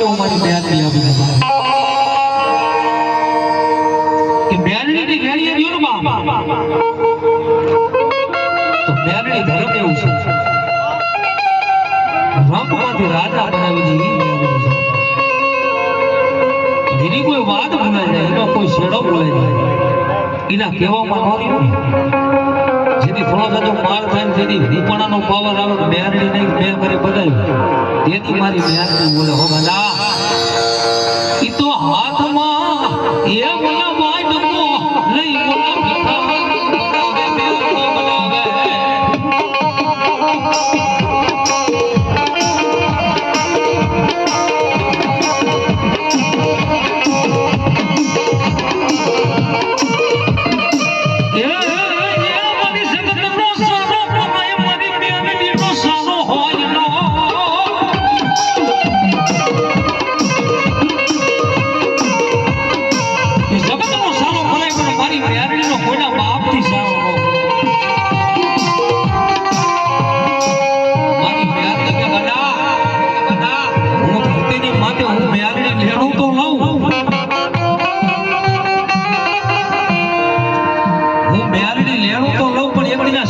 માટે હું મારી બેનની આપી દઉં કે બેનની ઘેરીએ ને બાપ તો બેનની ધર્મ એવું છે રંગમાંથી રાજા બનાવી દીધી એની કોઈ વાત ભૂલાય જાય એનો કોઈ શેડો ભૂલાય જાય એના કહેવામાં નોરી જેથી થોડો થતો માર થાય ને જેથી રીપણાનો પાવર આવે બેરડી નહીં બે મારે બધાય. તેથી મારી બેરડી બોલે, હો ભલા ઈ તો હાથમાં, એ મને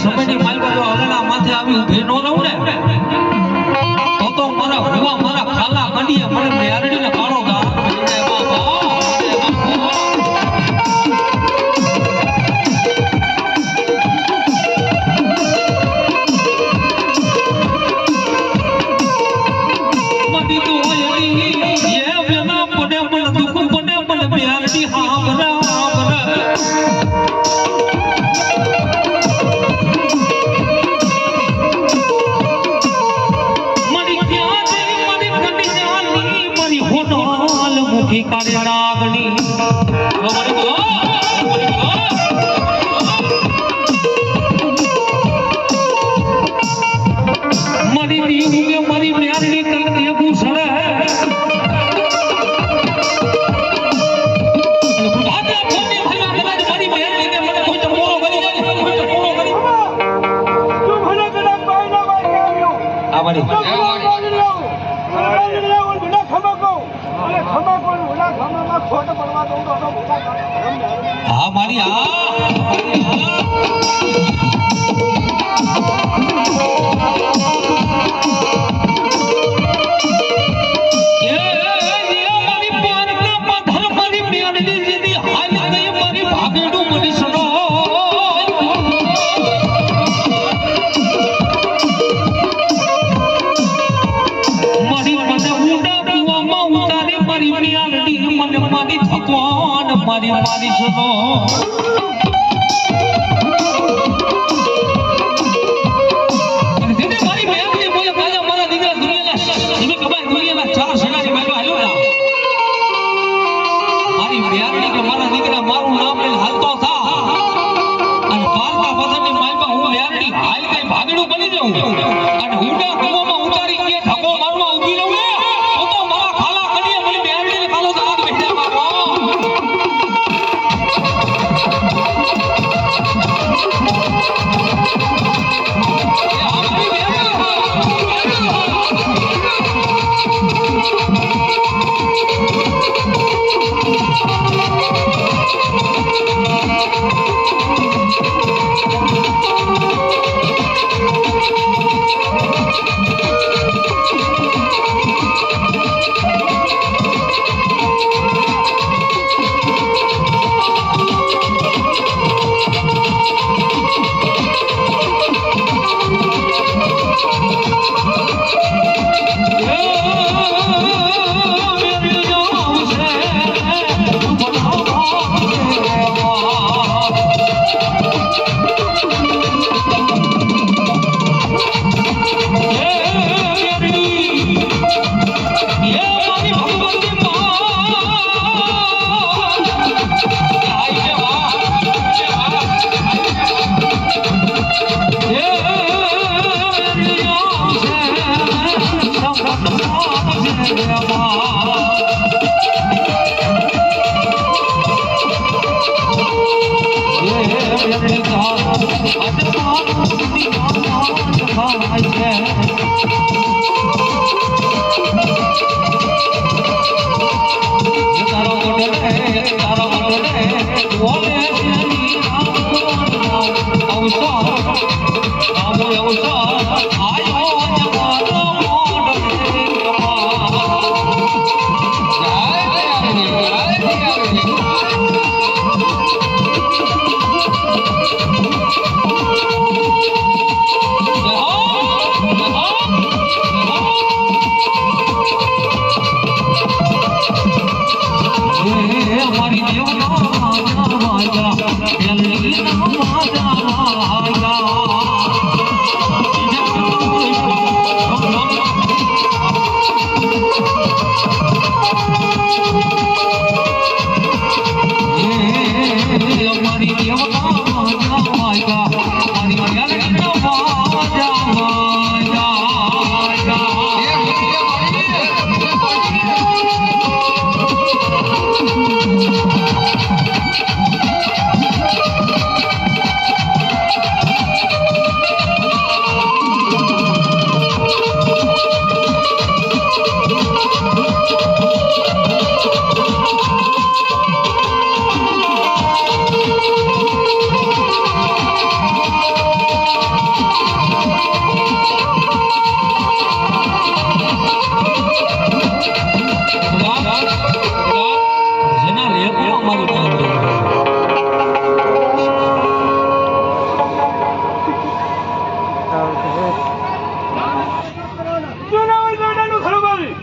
સમયની માલમાં જો હલના માથે આવી ઊભી ન રહું ને. તો તો મારા હુવા મારા ખાલા કંડીએ મને મેરડીને કાળો બાપા મતી તો ઓયડી એ વેના પડે, પણ દુખ પડે, પણ બેરડી હા બરા ખમા. હા મારી હા મારી હા એ એ મારી મેળની જેદી Oh. છે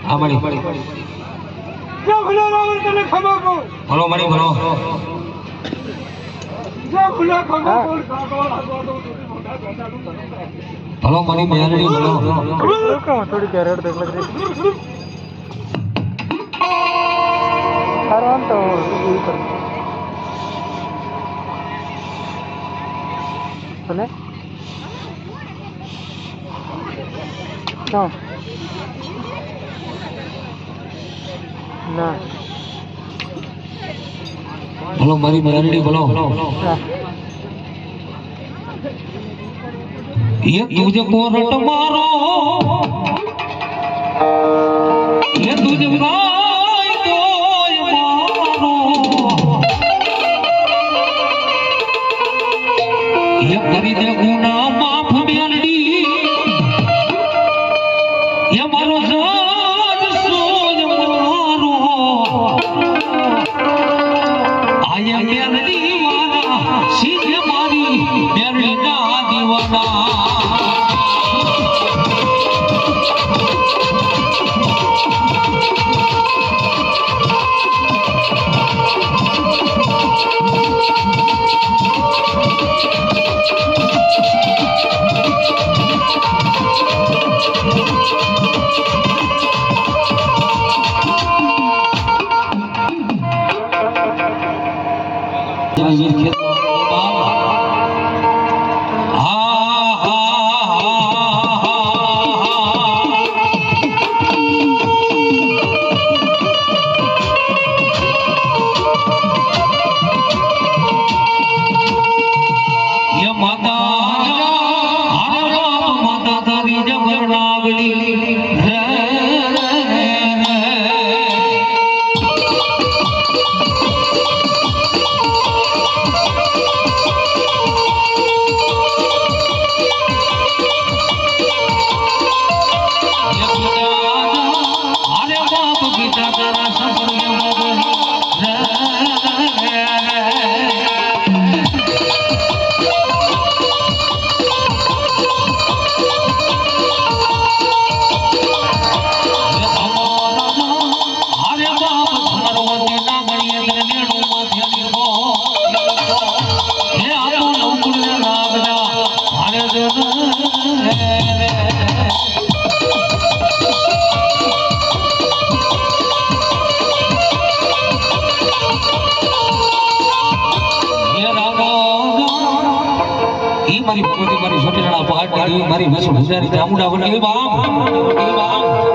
હા મળી ભલો મળી ભલો ભલો મળી બેરડી ભલો થોડી કેરેટ દેખ લગ રહી હરવાન તો અને હા બોલો મારી મરાણી બોલો ये तुझे कोरट मारो ये तुझे गाय गाय मारो ये करी दे गुना દીવાના મારી ભગવતી મારી સોટેલા પહાડ મારી મસુ હજારી ચામુંડા બનાવી બામ. બામ.